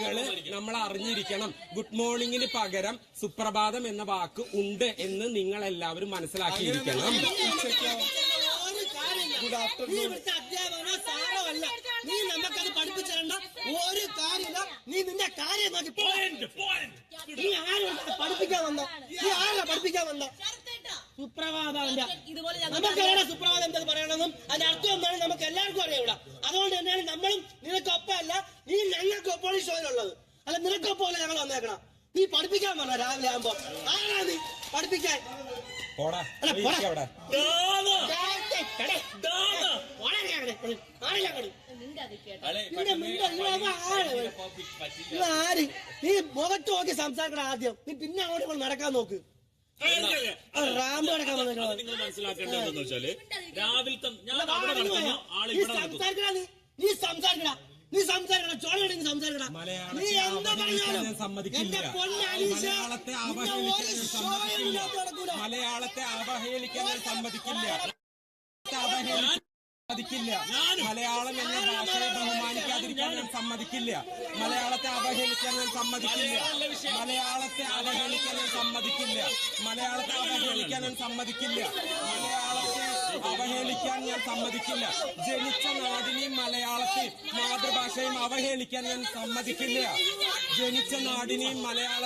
വാക്കുകൾ നമ്മൾ അറിഞ്ഞിരിക്കണം ഗുഡ് മോർണിംഗിന് പകരം സുപ്രഭാതം എന്ന വാക്ക് ഉണ്ട് എന്ന് നിങ്ങൾ എല്ലാവരും മനസ്സിലാക്കിയിരിക്കണം ഒരു ആഫ്റ്റർനൂൺ നീ നമുക്കത് ഒരു കാര്യമില്ല. നീ നിന്റെ കാര്യം നോക്കി. നീ പഠിപ്പിക്കാൻ വന്ന? നീ ആരാ പഠിപ്പിക്കാൻ വന്ന? സുപ്രഭാതം എന്താ പറയണമെന്നും അതിന്റെ അർത്ഥം എന്താണ് നമുക്ക് എല്ലാവർക്കും അറിയാം ഇവിടെ. അതുകൊണ്ട് തന്നെയാണ് നമ്മളും നിനക്കൊപ്പമല്ല. നീ ഞങ്ങൾക്ക് ഈ ഷോയിലുള്ളത് അല്ല പോലെ ഞങ്ങൾ വന്നേക്കണം നീ പഠിപ്പിക്കാൻ വന്ന രാവിലെ ആകുമ്പോ ആരാ നീ പഠിപ്പിക്കാൻ? ആര്? നീ മുഖത്ത് നോക്കി സംസാരിക്കണം ആദ്യം. നീ പിന്നെ അങ്ങോട്ട് നടക്കാൻ നോക്ക്. നിങ്ങൾ മനസ്സിലാക്കേണ്ടത് വെച്ചാൽ രാവിലത്തെ ഞാൻ അവിടെ നീ നടക്കുന്നു നടക്കുന്നു. നീ. നീ സംസാരിക്കണം നീ സംസാരിക്കടാ ചോളയുടെ സംസാരിക്കടാ. മലയാളത്തെ നീ എന്താ അവഹേളിക്കാൻ പറഞ്ഞാലും എന്റെ മലയാളത്തെ നിന്നെ അവഹേളിക്കാൻ ഒരു ഷോയും സമ്മതിക്കില്ല. ഇല്ലാത്ത നടക്കൂല. മലയാളത്തെ അവഹേളിക്കാൻ ഞാൻ സമ്മതിക്കില്ല. അവഹേളിക്കാൻ സമ്മതിക്കില്ല മലയാളം എന്ന ഭാഷയെ ബഹുമാനിക്കാതിരിക്കാൻ ഞാൻ സമ്മതിക്കില്ല. മലയാളത്തെ അവഹേളിക്കാൻ ഞാൻ സമ്മതിക്കില്ല. മലയാളത്തെ അവഹേളിക്കാൻ ഞാൻ സമ്മതിക്കില്ല. മലയാളത്തെ അവഹേളിക്കാൻ ഞാൻ സമ്മതിക്കില്ല. മലയാളത്തെ അവഹേളിക്കാൻ ഞാൻ സമ്മതിക്കില്ല. ജനിച്ച നാടിനെയും മലയാളത്തെയും മാതൃഭാഷയും അവഹേളിക്കാൻ ഞാൻ സമ്മതിക്കില്ല. ജനിച്ച നാടിനെയും മലയാള